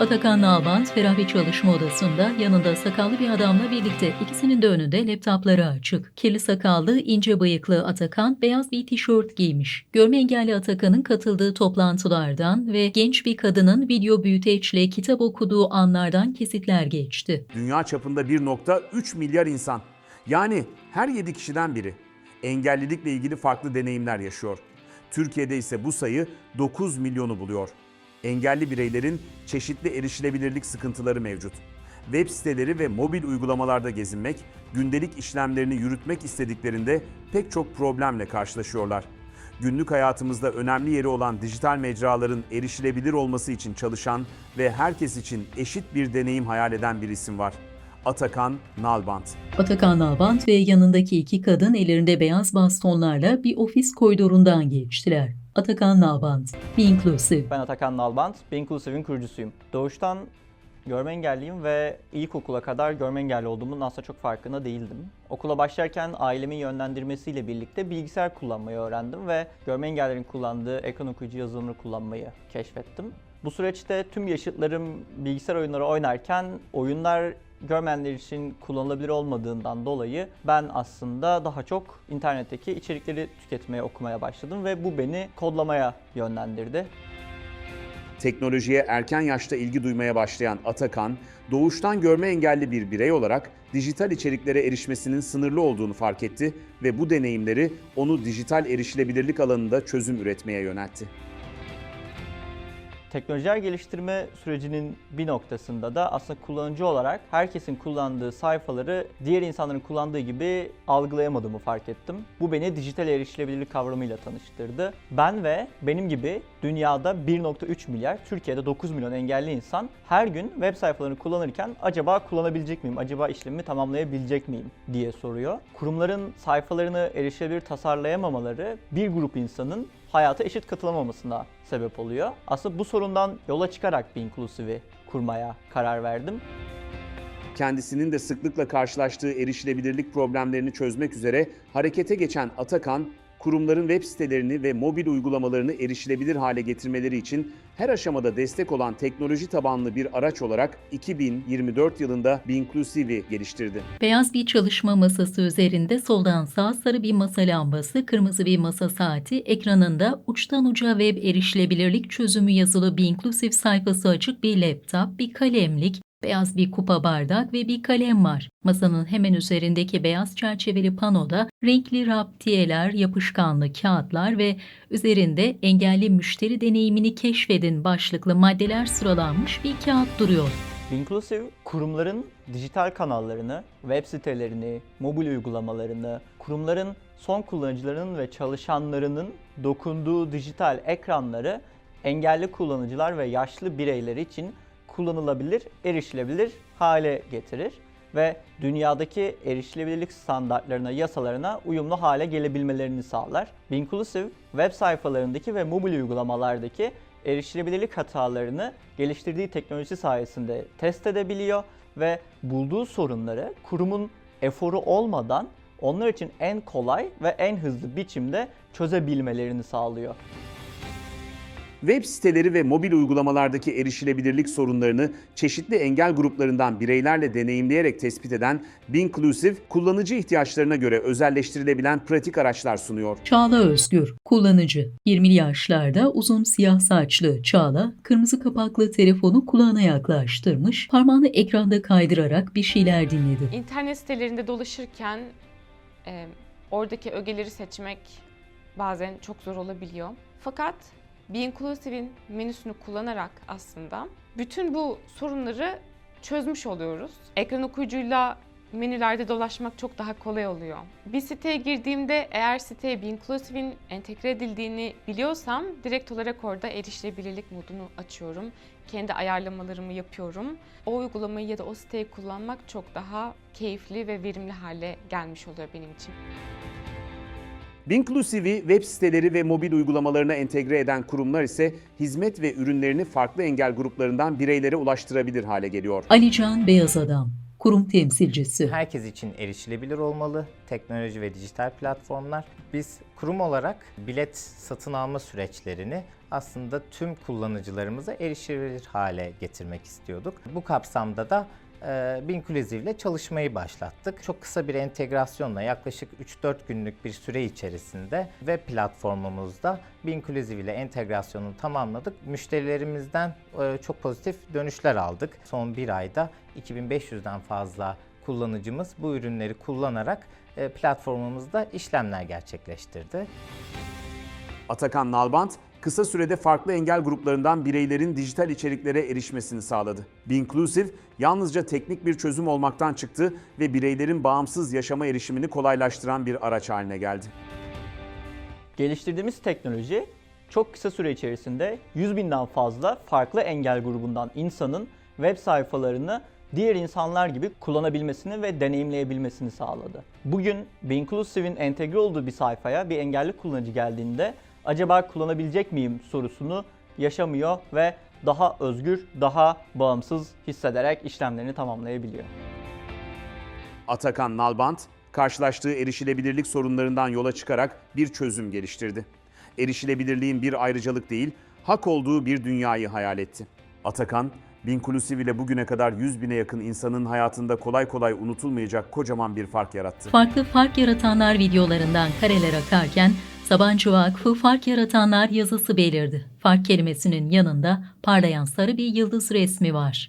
Atakan Nalbant ferah bir çalışma odasında yanında sakallı bir adamla birlikte ikisinin de önünde laptopları açık. Kirli sakallı, ince bıyıklı Atakan beyaz bir tişört giymiş. Görme engelli Atakan'ın katıldığı toplantılardan ve genç bir kadının video büyüteçle kitap okuduğu anlardan kesitler geçti. Dünya çapında 1.3 milyar insan. Yani her 7 kişiden biri engellilikle ilgili farklı deneyimler yaşıyor. Türkiye'de ise bu sayı 9 milyonu buluyor. Engelli bireylerin çeşitli erişilebilirlik sıkıntıları mevcut. Web siteleri ve mobil uygulamalarda gezinmek, gündelik işlemlerini yürütmek istediklerinde pek çok problemle karşılaşıyorlar. Günlük hayatımızda önemli yeri olan dijital mecraların erişilebilir olması için çalışan ve herkes için eşit bir deneyim hayal eden bir isim var. Atakan Nalbant. Atakan Nalbant ve yanındaki iki kadın ellerinde beyaz bastonlarla bir ofis koridorundan geçtiler. Atakan Nalbant, Be Inclusive. Ben Atakan Nalbant, Be Inclusive'in kurucusuyum. Doğuştan görme engelliyim ve ilkokula kadar görme engelli olduğumun aslında çok farkında değildim. Okula başlarken ailemin yönlendirmesiyle birlikte bilgisayar kullanmayı öğrendim ve görme engellilerin kullandığı ekran okuyucu yazılımını kullanmayı keşfettim. Bu süreçte tüm yaşıtlarım bilgisayar oyunları oynarken oyunlar görmeyenler için kullanılabilir olmadığından dolayı ben aslında daha çok internetteki içerikleri tüketmeye, okumaya başladım ve bu beni kodlamaya yönlendirdi. Teknolojiye erken yaşta ilgi duymaya başlayan Atakan, doğuştan görme engelli bir birey olarak dijital içeriklere erişmesinin sınırlı olduğunu fark etti ve bu deneyimleri onu dijital erişilebilirlik alanında çözüm üretmeye yöneltti. Teknolojiler geliştirme sürecinin bir noktasında da aslında kullanıcı olarak herkesin kullandığı sayfaları diğer insanların kullandığı gibi algılayamadığımı fark ettim. Bu beni dijital erişilebilirlik kavramıyla tanıştırdı. Ben ve benim gibi dünyada 1.3 milyar, Türkiye'de 9 milyon engelli insan her gün web sayfalarını kullanırken acaba kullanabilecek miyim, acaba işlemimi tamamlayabilecek miyim diye soruyor. Kurumların sayfalarını erişilebilir tasarlayamamaları bir grup insanın hayata eşit katılamamasına sebep oluyor. Aslında bu sorundan yola çıkarak bir Inclusive'i kurmaya karar verdim. Kendisinin de sıklıkla karşılaştığı erişilebilirlik problemlerini çözmek üzere harekete geçen Atakan, kurumların web sitelerini ve mobil uygulamalarını erişilebilir hale getirmeleri için her aşamada destek olan teknoloji tabanlı bir araç olarak 2024 yılında Binclusive'i geliştirdi. Beyaz bir çalışma masası üzerinde soldan sağ sarı bir masa lambası, kırmızı bir masa saati, ekranında uçtan uca web erişilebilirlik çözümü yazılı Be Inclusive sayfası açık bir laptop, bir kalemlik, beyaz bir kupa bardak ve bir kalem var. Masanın hemen üzerindeki beyaz çerçeveli panoda renkli raptiyeler, yapışkanlı kağıtlar ve üzerinde engelli müşteri deneyimini keşfedin başlıklı maddeler sıralanmış bir kağıt duruyor. Inclusive kurumların dijital kanallarını, web sitelerini, mobil uygulamalarını, kurumların son kullanıcılarının ve çalışanlarının dokunduğu dijital ekranları engelli kullanıcılar ve yaşlı bireyler için kullanılabilir, erişilebilir hale getirir ve dünyadaki erişilebilirlik standartlarına, yasalarına uyumlu hale gelebilmelerini sağlar. Inclusive web sayfalarındaki ve mobil uygulamalardaki erişilebilirlik hatalarını geliştirdiği teknoloji sayesinde test edebiliyor ve bulduğu sorunları kurumun eforu olmadan onlar için en kolay ve en hızlı biçimde çözebilmelerini sağlıyor. Web siteleri ve mobil uygulamalardaki erişilebilirlik sorunlarını çeşitli engel gruplarından bireylerle deneyimleyerek tespit eden Binclusive, kullanıcı ihtiyaçlarına göre özelleştirilebilen pratik araçlar sunuyor. Çağla Özgür, kullanıcı. 20'li yaşlarda uzun siyah saçlı Çağla, kırmızı kapaklı telefonu kulağına yaklaştırmış, parmağını ekranda kaydırarak bir şeyler dinledi. İnternet sitelerinde dolaşırken e, oradaki ögeleri seçmek bazen çok zor olabiliyor. Fakat Be Inclusive'in menüsünü kullanarak aslında bütün bu sorunları çözmüş oluyoruz. Ekran okuyucuyla menülerde dolaşmak çok daha kolay oluyor. Bir siteye girdiğimde eğer siteye Be Inclusive'in entegre edildiğini biliyorsam direkt olarak orada erişilebilirlik modunu açıyorum. Kendi ayarlamalarımı yapıyorum. O uygulamayı ya da o siteyi kullanmak çok daha keyifli ve verimli hale gelmiş oluyor benim için. Binclusive'i web siteleri ve mobil uygulamalarına entegre eden kurumlar ise hizmet ve ürünlerini farklı engel gruplarından bireylere ulaştırabilir hale geliyor. Alican Beyaz Adam kurum temsilcisi. Herkes için erişilebilir olmalı teknoloji ve dijital platformlar. Biz kurum olarak bilet satın alma süreçlerini aslında tüm kullanıcılarımıza erişilebilir hale getirmek istiyorduk. Bu kapsamda da e, Binclusive ile çalışmayı başlattık. Çok kısa bir entegrasyonla yaklaşık 3-4 günlük bir süre içerisinde web platformumuzda Binclusive ile entegrasyonunu tamamladık. Müşterilerimizden e, çok pozitif dönüşler aldık. Son bir ayda 2500'den fazla kullanıcımız bu ürünleri kullanarak e, platformumuzda işlemler gerçekleştirdi. Atakan Nalbant, kısa sürede farklı engel gruplarından bireylerin dijital içeriklere erişmesini sağladı. Binclusive yalnızca teknik bir çözüm olmaktan çıktı ve bireylerin bağımsız yaşama erişimini kolaylaştıran bir araç haline geldi. Geliştirdiğimiz teknoloji çok kısa süre içerisinde 100 binden fazla farklı engel grubundan insanın web sayfalarını diğer insanlar gibi kullanabilmesini ve deneyimleyebilmesini sağladı. Bugün Binclusive'in entegre olduğu bir sayfaya bir engelli kullanıcı geldiğinde acaba kullanabilecek miyim sorusunu yaşamıyor ve daha özgür, daha bağımsız hissederek işlemlerini tamamlayabiliyor. Atakan Nalbant, karşılaştığı erişilebilirlik sorunlarından yola çıkarak bir çözüm geliştirdi. Erişilebilirliğin bir ayrıcalık değil, hak olduğu bir dünyayı hayal etti. Atakan, Binclusive ile bugüne kadar 100 bine yakın insanın hayatında kolay kolay unutulmayacak kocaman bir fark yarattı. Farklı fark yaratanlar videolarından kareler akarken Sabancı Vakfı Fark Yaratanlar yazısı belirdi. Fark kelimesinin yanında parlayan sarı bir yıldız resmi var.